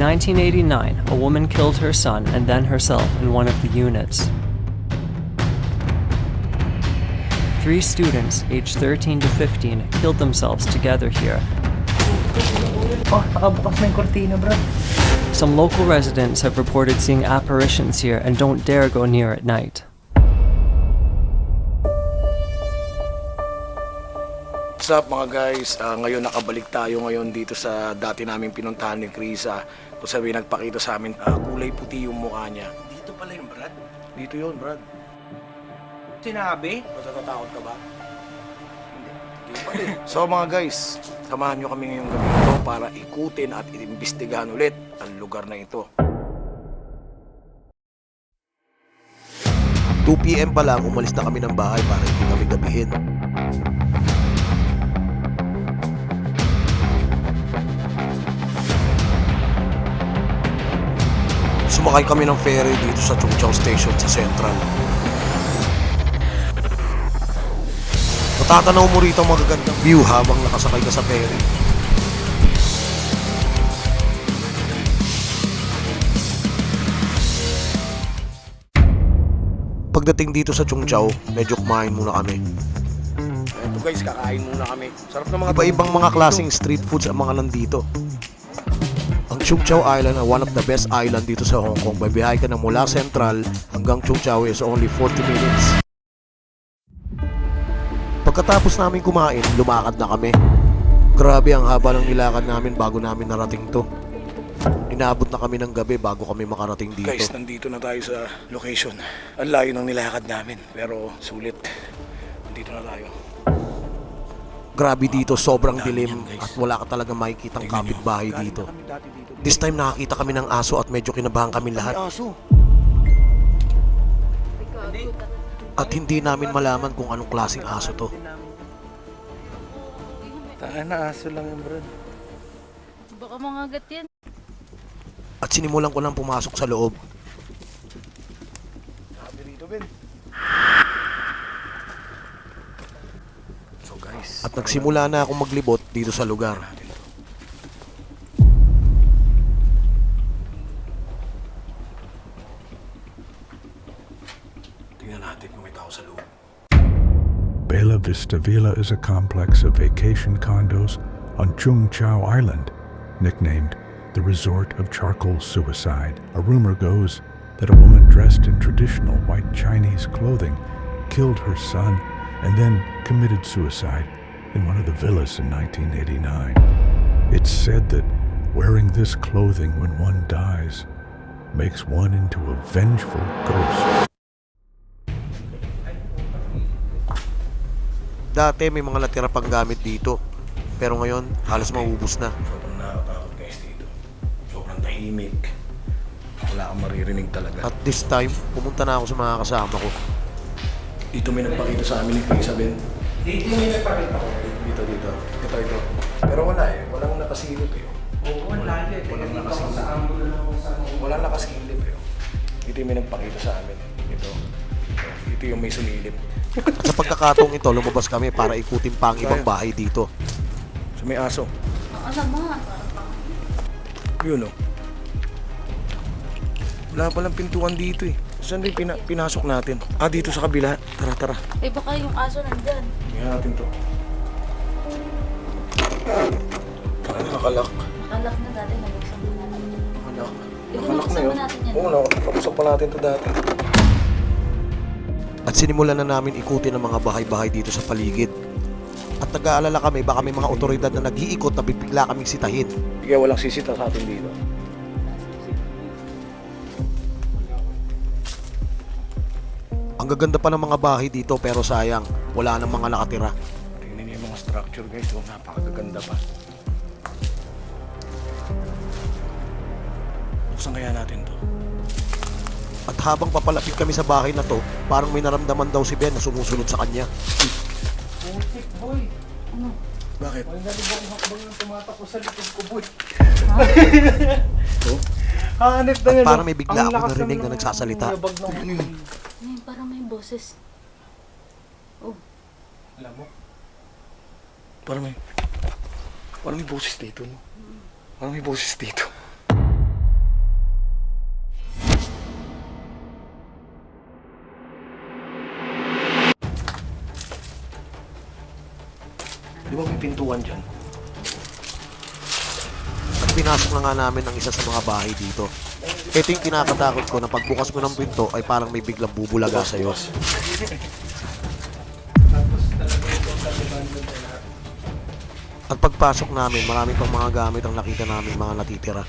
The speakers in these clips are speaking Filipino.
1989, a woman killed her son and then herself in one of the units. Three students, aged 13 to 15, killed themselves together here. Some local residents have reported seeing apparitions here and don't dare go near at night. What's up mga guys? Ah, ngayon nakabalik tayo ngayon dito sa dati naming pinuntahan ni Krisa. Kung sabi nagpakita sa amin, ah, kulay puti yung mukha niya. Dito pala yung Brad? Dito yun, Brad. Sinabi? Matatatakot ka ba? So mga guys, samahan nyo kami ngayong gabi ito para ikutin at iimbestigahan ulit ang lugar na ito. 2pm pa lang umalis na kami ng bahay para hindi kami gabihin. Sumakay kami ng ferry dito sa Chungchao Station sa Central. Matatanaw mo rito ang magagandang view habang nakasakay ka sa ferry. Pagdating dito sa Chungchao, medyo kumain muna kami. Ito guys, kakain muna kami. Sarap ng mga Iba-ibang mga klaseng street foods ang mga nandito. Ang Chungchao Island ay one of the best island dito sa Hong Kong. Babiyahe ka na mula Central hanggang Chungchao is only 40 minutes. Pagkatapos namin kumain, lumakad na kami. Grabe ang haba ng nilakad namin bago namin narating to. Inaabot na kami ng gabi bago kami makarating dito. Guys, nandito na tayo sa location. Ang layo ng nilakad namin, pero sulit. Nandito na tayo. Grabe dito, sobrang dilim at wala ka talaga makikitang kapitbahay dito. This time nakakita kami ng aso at medyo kinabahan kami lahat. Aso. At hindi namin malaman kung anong klaseng aso to. Taka na aso lang yung brad. Baka mga gat yan. At sinimulan ko nang pumasok sa loob. Sabi rito, Ben. So guys, At nagsimula na akong maglibot dito sa lugar. Bela Vista Villa is a complex of vacation condos on Chung Chao Island, nicknamed the Resort of Charcoal Suicide. A rumor goes that a woman dressed in traditional white Chinese clothing killed her son and then committed suicide in one of the villas in 1989. It's said that wearing this clothing when one dies makes one into a vengeful ghost. Dati may mga natira pang gamit dito. Pero ngayon, halos maubos na. Sobrang nakakatakot guys dito. Sobrang tahimik. Wala kang maririnig talaga. At this time, pumunta na ako sa mga kasama ko. Dito may nagpakita sa amin ni Krisa, Ben. Dito may nagpakita ko. Dito, dito. Ito, ito. Pero wala eh. Walang nakasilip eh. Oo, wala yun. Walang nakasilip. Walang nakasilip eh. Dito yung may nagpakita sa amin. Ito. Dito yung may sumilip. Sa pagkakataong ito, lumabas kami para ikutin pa ang ibang bahay dito. So may aso. Alam mo. Yun oh. Wala palang pintuan dito eh. Saan din pina- pinasok natin? Ah, dito sa kabila. Tara, tara. Eh baka yung aso nandyan. Tingnan natin to. Tara, nakalak. Nakalak na dati, nabuksan na. Nakalak. Eh, Nakalak na yun. natin. Oo, nakapusok pa natin to dati. At sinimulan na namin ikutin ang mga bahay-bahay dito sa paligid. At nag-aalala kami baka may mga otoridad na nag-iikot na bibigla kaming sitahin. Kaya walang sisita sa atin dito. Ang gaganda pa ng mga bahay dito pero sayang, wala nang mga nakatira. Tingnan niyo yung mga structure guys. Oh, napakaganda pa. Buksan kaya natin to. At habang papalapit kami sa bahay na to, parang may naramdaman daw si Ben na sumusunod sa kanya. Putik, boy. Bakit? May nalibang hakbang yung tumatakbo sa likod ko, boy. Oh? Hanip na At parang may bigla lakas narinig na nagsasalita. yabag ng- boses. Oh. Alam mo? Parang may... Parang may boses dito, no? Parang may boses dito. Di ba may pintuan dyan? Pinasok na nga namin ang isa sa mga bahay dito. Ito yung kinakatakot ko na pagbukas mo ng pinto ay parang may biglang bubulaga sa'yo. At pagpasok namin, marami pang mga gamit ang nakita namin mga natitira.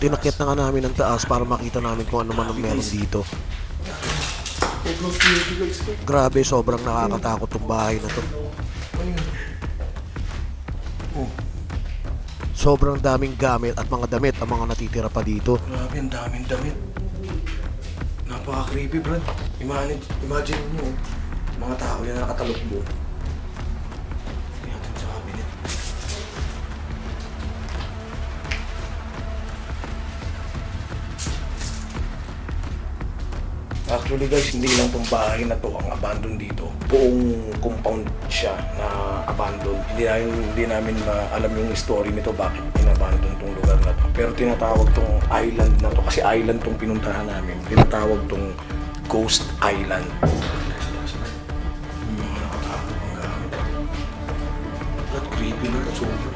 At inakyat na nga namin ang taas para makita namin kung ano man ang meron dito. Grabe, sobrang nakakatakot tong bahay na to. Sobrang daming gamit at mga damit ang mga natitira pa dito. Grabe, ang daming damit. Napaka-creepy, Brad. Imagine, imagine nyo, mga tao yan nakatalokbo. Tingnan Actually guys, hindi lang tong bahay na to ang abandon dito. Buong compound siya na abandon. Hindi namin, hindi namin ma- alam yung story nito bakit inabandon tong lugar na to. Pero tinatawag tong island na to kasi island tong pinuntahan namin. Tinatawag tong Ghost Island. Hmm. That creepy na sobra.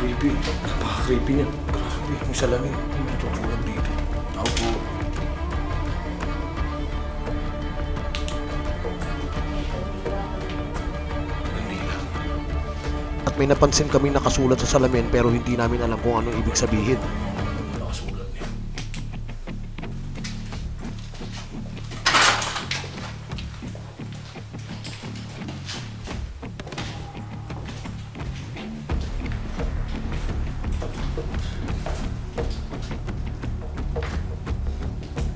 Creepy. Napaka-creepy niya. Grabe. Yung salamin. Yung At may napansin kami nakasulat sa salamin pero hindi namin alam kung anong ibig sabihin.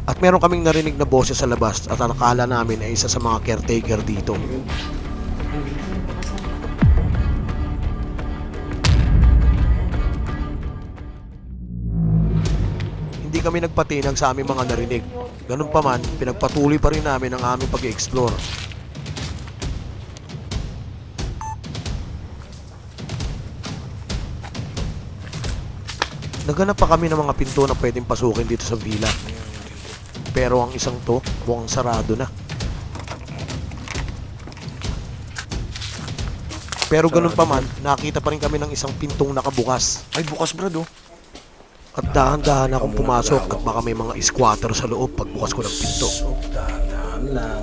At meron kaming narinig na boses sa labas at ang akala namin ay isa sa mga caretaker dito. Kami nagpatinag sa aming mga narinig. Ganun pa man, pinagpatuloy pa rin namin ang aming pag-explore. Naghanap pa kami ng mga pinto na pwedeng pasukin dito sa villa. Pero ang isang to, mukhang sarado na. Pero ganun pa man, nakita pa rin kami ng isang pintong nakabukas. Ay, bukas brad oh. At dahan-dahan akong pumasok at baka may mga squatter sa loob pagbukas ko ng pinto. Dahan-dahan lang.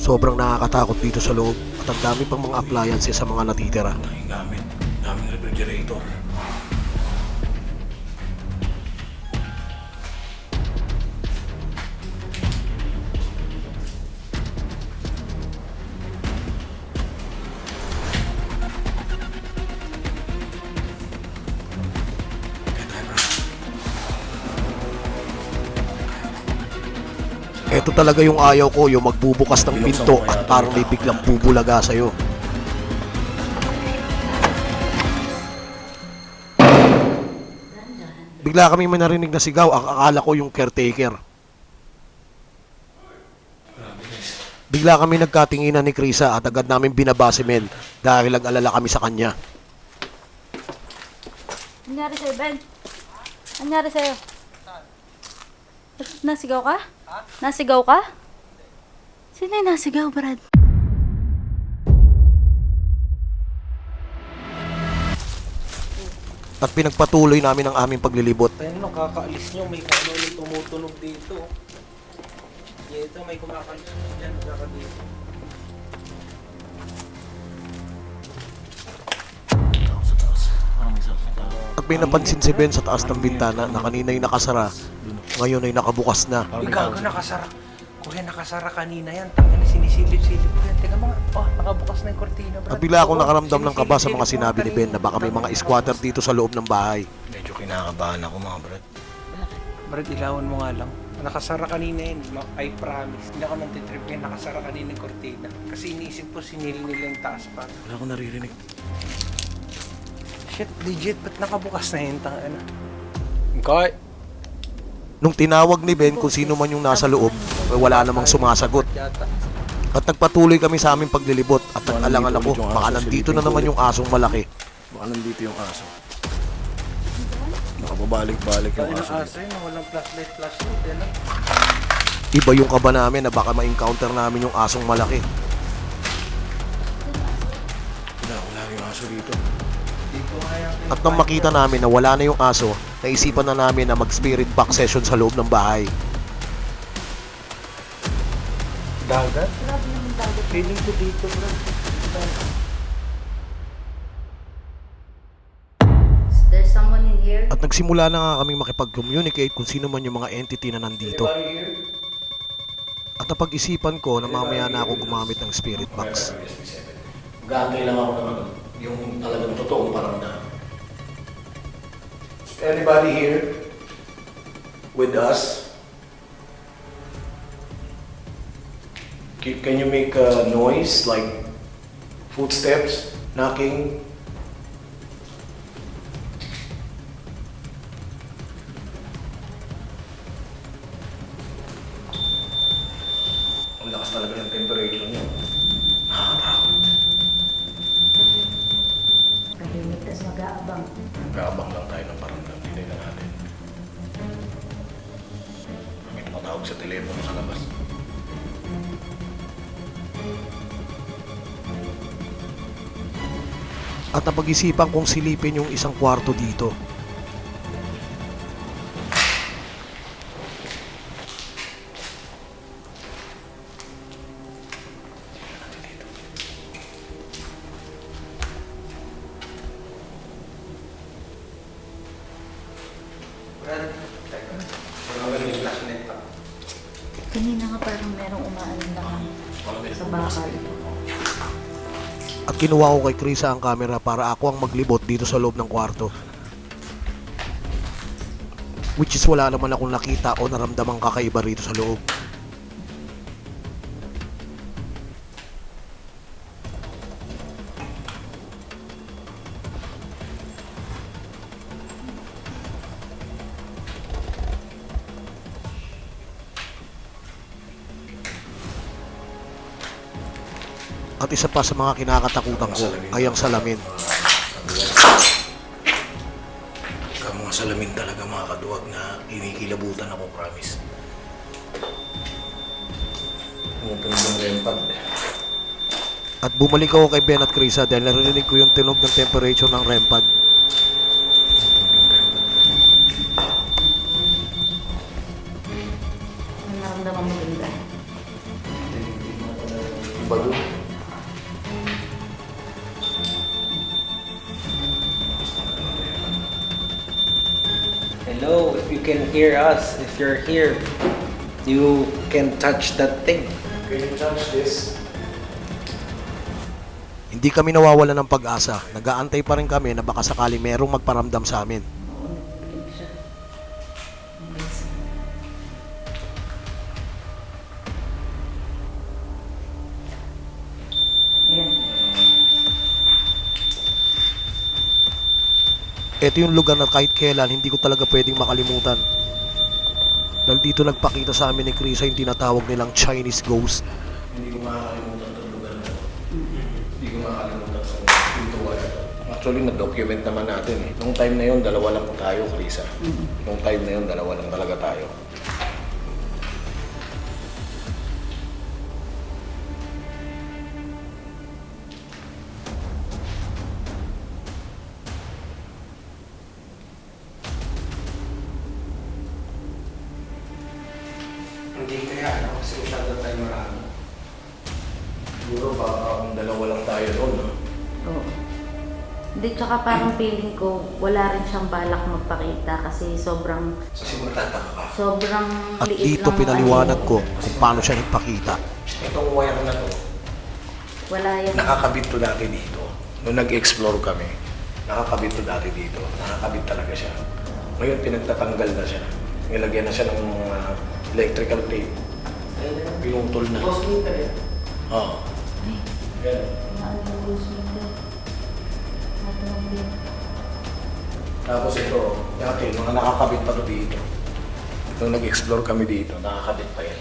Sobrang nakakatakot dito sa loob at ang dami pang mga appliances sa mga natitira. daming gamit. Daming refrigerator. Ito talaga yung ayaw ko, yung magbubukas ng pinto at parang may biglang bubulaga sa'yo. Bigla kami may narinig na sigaw, ang akala ko yung caretaker. Bigla kami nagkatinginan ni Krisa at agad namin binabase men dahil nag-alala kami sa kanya. Nangyari sa'yo, Ben? Nangyari sa'yo? Nasigaw ka? Nasigaw ka? Sino yung nasigaw, Brad? At pinagpatuloy namin ang aming paglilibot. Tayo no, kakaalis nyo, may kano yung tumutunog dito. Ito, may kumakalis dyan, saka At may napansin si Ben sa taas ng bintana na kanina'y nakasara, ngayon ay nakabukas na. Gago, nakasara. Kuya, nakasara kanina yan. Tangin na sinisilip-silip ko yan. Teka mga, oh, nakabukas na yung kortina, Brad. At bigla akong nakaramdam ng kaba sa mga sinabi ni Ben na baka may mga squatter dito sa loob ng bahay. Medyo kinakabahan ako mga brad. Brad, ilawan mo nga lang. Nakasara kanina. Ma- I promise. Hindi ako nang titrip yan. Nakasara kanina yung kortina. Kasi iniisip ko sinil nila yung taas pa. Wala akong naririnig. Shit, legit. Ba't nakabukas na yun? Tangin na. Okay. Nung tinawag ni Ben kung sino man yung nasa loob, ay wala namang sumasagot. At nagpatuloy kami sa aming paglilibot at nag-alangan ako baka nandito na naman yung asong malaki. Baka nandito yung aso. Nakababalik-balik yung aso. aso yun, walang flashlight, flashlight. Iba yung kaba namin na baka ma-encounter namin yung asong malaki. Wala, wala yung aso dito. At nang makita namin na wala na yung aso, naisipan na namin na mag-spirit box session sa loob ng bahay. Dagat? Feeling ko dito, bro. There's someone in here. At nagsimula na nga kaming makipag-communicate kung sino man yung mga entity na nandito. At napag-isipan ko na mamaya na ako gumamit ng spirit box. Gagay lang ako ano, yung talagang totoong paramdam. Anybody here with us? Can you make a noise like footsteps, knocking? At napag-isipan kong silipin yung isang kwarto dito. Kinuha ko kay Krisa ang camera para ako ang maglibot dito sa loob ng kwarto. Which is wala naman akong nakita o naramdamang kakaiba rito sa loob. At isa pa sa mga kinakatakutan ko ay ang salamin. Ka mga salamin talaga mga kaduwag na kinikilabutan ako, promise. Pumupunod yung rempad. At bumalik ako kay Ben at Krisa dahil narinig ko yung tunog ng temperature ng REM hear us, if you're here, you can touch that thing. Can you touch this? Hindi kami nawawala ng pag-asa. Nagaantay pa rin kami na baka sakali merong magparamdam sa amin. Ito yung lugar na kahit kailan hindi ko talaga pwedeng makalimutan. Dahil dito nagpakita sa amin ni Krisa yung tinatawag nilang Chinese ghost. Hindi ko makakalimutan itong lugar na. Hindi ko makakalimutan sa pintuan. Actually, nag-document naman natin eh. Nung time na yun, dalawa lang tayo, Krisa. Nung time na yun, dalawa lang talaga tayo. Siguro baka kung dalawa lang tayo doon, no? Oo. Hindi, tsaka parang feeling ko wala rin siyang balak magpakita kasi sobrang ka. sobrang At liit dito lang pinaliwanag ano. ko kung paano siya nagpakita. Itong wire na to, Wala yan. nakakabit to dati dito. Nung nag-explore kami, nakakabit to dati dito. Nakakabit talaga siya. Ngayon, pinagtatanggal na siya. Nilagyan na siya ng uh, electrical tape. Pinutol na. Oo. Yan. Ano yung yung meter? Tapos ito, dati, mga nakakabit pa to dito. Nung nag-explore kami dito, nakakabit pa yan.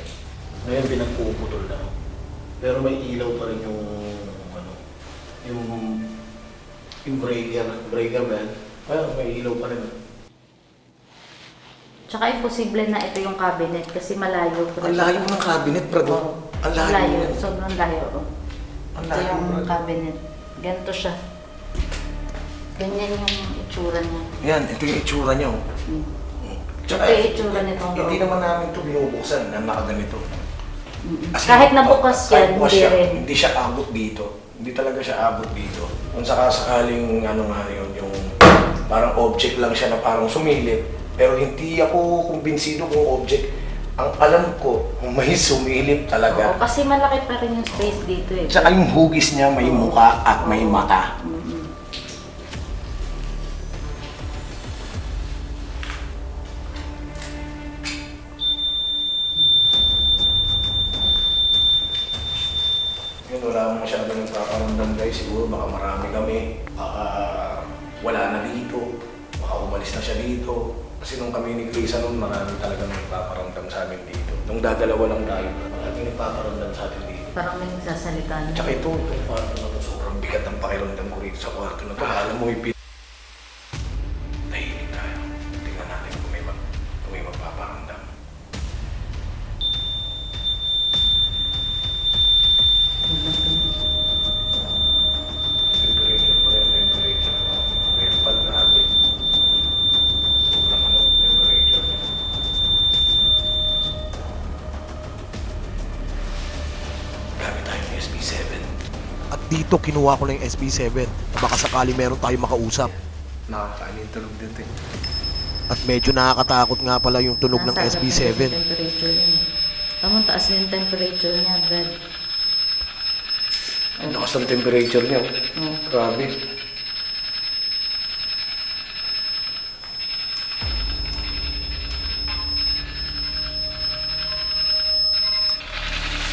Ngayon, pinagpuputol na. Pero may ilaw pa rin yung ano, yung yung breaker, breaker man. Ayun, may ilaw pa rin. Tsaka imposible na ito yung cabinet kasi malayo. Ang layo ng cabinet, brad. Oo. Ang layo. yan. Sobrang layo. oh. Ito yung cabinet. Ganito siya. Ganyan yung itsura niya. Yan, ito yung itsura niya. oh. Hmm. Tsaka, Ito yung itsura nitong Hindi naman namin ito binubuksan na nakaganito. In, Kahit nabukas oh, kahit yan, bukas hindi siya, rin. Hindi siya abot dito. Hindi talaga siya abot dito. Kung sakasakaling ano nga yun, yung parang object lang siya na parang sumilip. Pero hindi ako kumbinsido kung object. Ang alam ko, may sumilip Oo, talaga. kasi malaki pa rin yung space dito eh. Tsaka yung hugis niya may muka at may mata. At dito kinuha ko lang yung SB7 na baka sakali meron tayo makausap. Nakakain yung tulog dito eh. At medyo nakakatakot nga pala yung tunog ng Nasa agad na SB7. yung temperature niya. Tamang taas na yung temperature niya, Brad. Ang lakas ng temperature niya. oh. Oh. Grabe.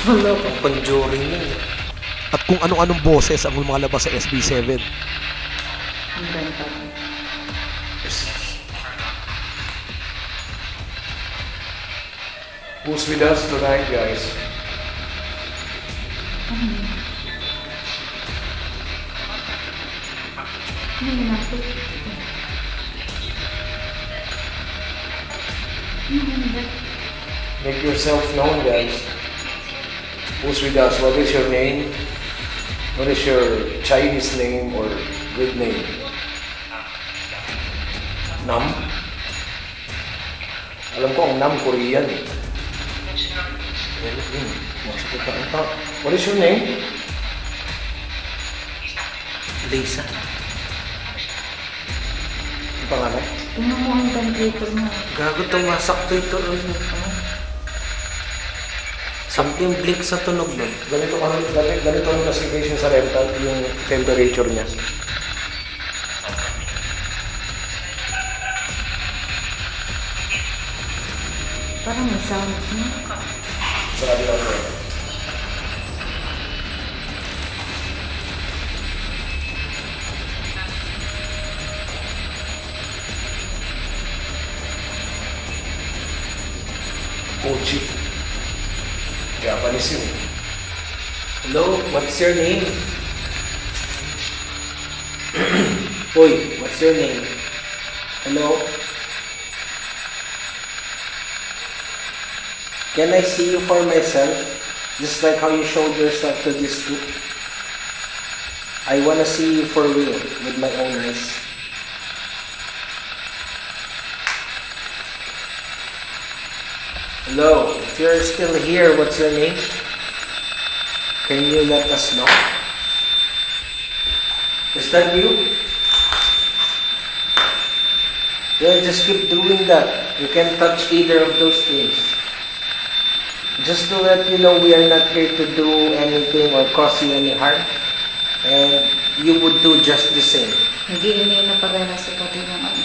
Hello po. Conjuring yun. eh. At kung anong-anong boses ang lumalabas sa SB7. Ang ganda. Who's with us tonight, guys? Make yourself known, guys. Who's with us? What is your name? What is your Chinese name or good name? Nam? Alam ko ang Nam Korean eh. What is your name? Lisa. Ang pangalan? Tingnan mo ang temperature niya. Gago tumasakto ito. Ano? Something blink sa tunog nun. Ganito ka ganito, ganito ang classification sa rental yung temperature niya. Parang may sounds niya. Sa kabila ko. Kochi. Japanese yun. Eh. Hello, what's your name? Hoy, what's your name? Hello? Can I see you for myself? Just like how you showed yourself to this group? I wanna see you for real, with my own eyes. Hello, if you're still here, what's your name? Can you let us know? Is that you? Yeah, just keep doing that. You can touch either of those things. Just to let you know we are not here to do anything or cause you any harm. And you would do just the same. Nag-iinay na parehas sa pati ng ano.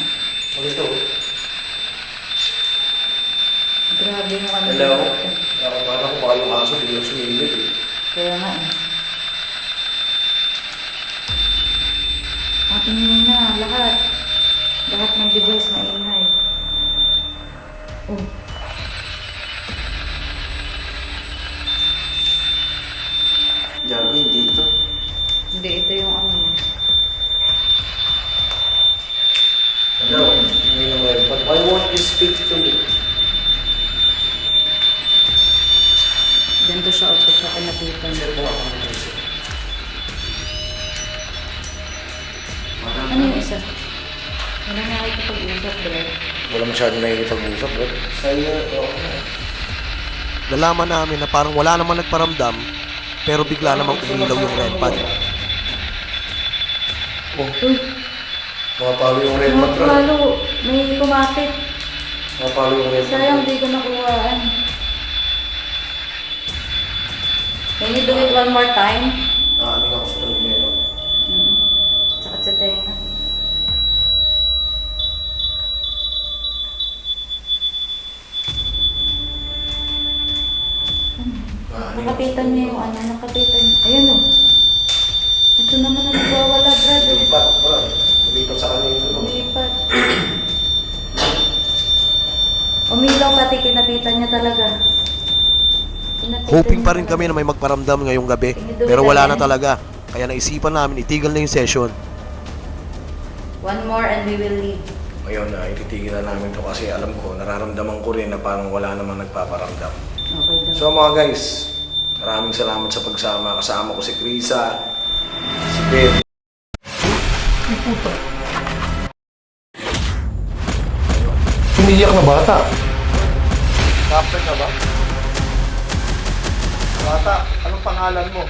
Ano Grabe yung ano. Hello? Ako parang kung baka yung aso, hindi yung sumilip eh. Kaya nga eh. Ating na lahat. Lahat ng device maingay. Oh. Wala masyadong nakikipag-usap, Brad. Sa'yo. Nalaman namin na parang wala namang nagparamdam pero bigla namang umilaw yung red pad. Uy, Makapalo yung red mga mat, Brad. palo, may kumapit. Makapalo yung red mat. Sayang, di ko nakuhaan. Can you do it one more time? Ah, ano nga ako sa tulog niya, no? Mm. Sakit sa tenga. Ah, ano nga? Nakapitan niya yung ano, nakapitan niya. Ayun o. Ito naman ang nagwawala, Brad. oh. Lipat, Brad. Lipat sa kanya yung tulog. Lumipat. Umilaw pati kinapitan niya talaga. Hoping pa rin kami na may magparamdam ngayong gabi pero wala na talaga. Kaya naisipan namin itigil na yung session. One more and we will leave. Ngayon na, ititigil na namin to kasi alam ko, nararamdaman ko rin na parang wala namang nagpaparamdam. Okay daw. So mga guys, maraming salamat sa pagsama. Kasama ko si Krisa, si Ben. Umiiyak na bata. Captain ka ba? Bata, anong pangalan mo?